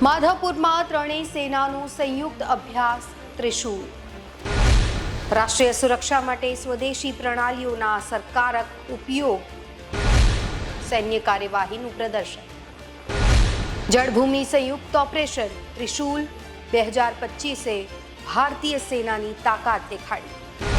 માધવપુરમાં ત્રણેય સેનાનો સંયુક્ત અભ્યાસ ત્રિશુલ રાષ્ટ્રીય સુરક્ષા માટે સ્વદેશી પ્રણાલીઓના અસરકારક ઉપયોગ. સૈન્ય કાર્યવાહીનું પ્રદર્શન. જળભૂમિ સંયુક્ત ઓપરેશન ત્રિશુલ બે હજાર પચીસે ભારતીય સેનાની તાકાત દેખાડી.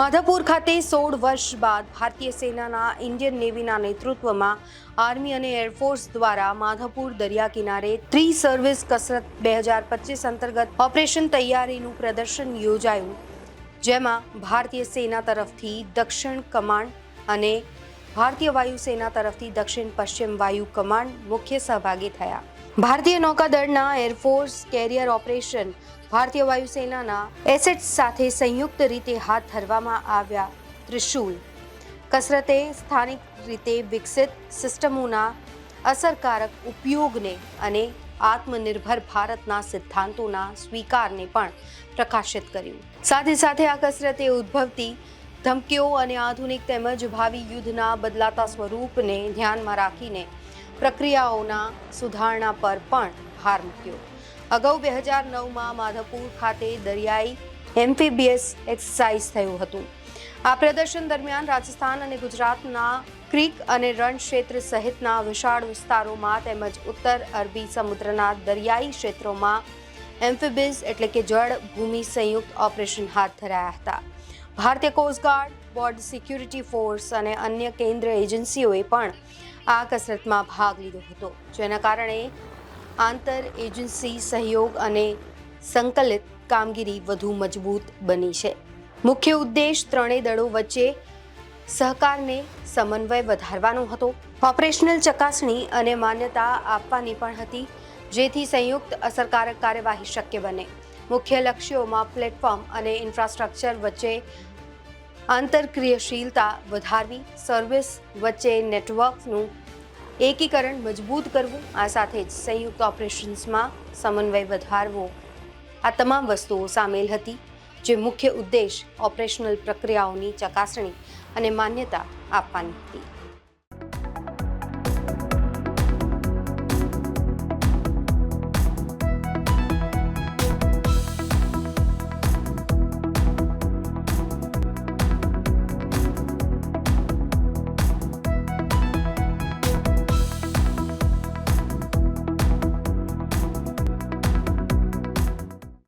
માધાપુર ખાતે સોળ વર્ષ બાદ ભારતીય સેનાના ઇન્ડિયન નેવીના નેતૃત્વમાં આર્મી અને એરફોર્સ દ્વારા માધાપુર દરિયા કિનારે ત્રી સર્વિસ કસરત બે હજાર પચીસ અંતર્ગત ઓપરેશન તૈયારીનું પ્રદર્શન યોજાયું, જેમાં ભારતીય સેના તરફથી દક્ષિણ કમાન્ડ અને ભારતીય વાયુસેના તરફથી દક્ષિણ પશ્ચિમ વાયુ કમાન્ડ મુખ્ય સહભાગી થયા. ભારતીય નૌકાદળના એરફોર્સ કેરિયર ઓપરેશન ભારતીય વાયુસેનાના એસેટ્સ સાથે સંયુક્ત રીતે હાથ ધરવામાં આવ્યા ત્રિશુલ. કસરતે સ્થાનિક રીતે વિકસિત સિસ્ટમોના અસરકારક ઉપયોગને અને આત્મનિર્ભર ભારતના સિદ્ધાંતોના સ્વીકારને પણ પ્રકાશિત કર્યું. સાથે સાથે આ કસરતે ઉદ્ભવતી ધમકીઓ અને આધુનિક તેમજ ભાવિ યુદ્ધના બદલાતા સ્વરૂપને ધ્યાનમાં રાખીને પ્રક્રિયાઓના સુધારણા પર પણ ભાર મૂક્યો. અગાઉ બે હજાર નવમાં માધવપુર ખાતે દરિયાઈ એમ્ફીબીએસ એક્સરસાઇઝ થયું હતું. આ પ્રદર્શન દરમિયાન રાજસ્થાન અને ગુજરાતના ક્રીક અને રણ ક્ષેત્ર સહિતના વિશાળ વિસ્તારોમાં તેમજ ઉત્તર અરબી સમુદ્રના દરિયાઈ ક્ષેત્રોમાં એમ્ફીબિસ એટલે કે જળ ભૂમિ સંયુક્ત ઓપરેશન હાથ ધરાયા હતા. ભારતીય કોસ્ટગાર્ડ બોર્ડ સિક્યુરિટી ફોર્સ અને અન્ય કેન્દ્ર એજન્સીઓએ પણ આ કસરતમાં ભાગ લીધો હતો. જેના કારણે આંતર એજન્સી સહયોગ અને સંકલિત કામગીરી વધુ મજબૂત બની છે. મુખ્ય ઉદ્દેશ ત્રણેય દળો વચ્ચે સહકારને સમન્વય વધારવાનો હતો. ઓપરેશનલ ચકાસણી અને માન્યતા આપવાની પણ હતી, જેથી સંયુક્ત અસરકારક કાર્યવાહી શક્ય બને. મુખ્ય લક્ષ્યોમાં પ્લેટફોર્મ અને ઇન્ફ્રાસ્ટ્રક્ચર વચ્ચે આંતરક્રિયાશીલતા વધારવી, સર્વિસ વચ્ચે નેટવર્કનું એકીકરણ મજબૂત કરવું, આ સાથે જ સંયુક્ત ઓપરેશન્સમાં સમન્વય વધારવો. આ તમામ વસ્તુઓ સામેલ હતી, જે મુખ્ય ઉદ્દેશ ઓપરેશનલ પ્રક્રિયાઓની ચકાસણી અને માન્યતા આપવાની હતી.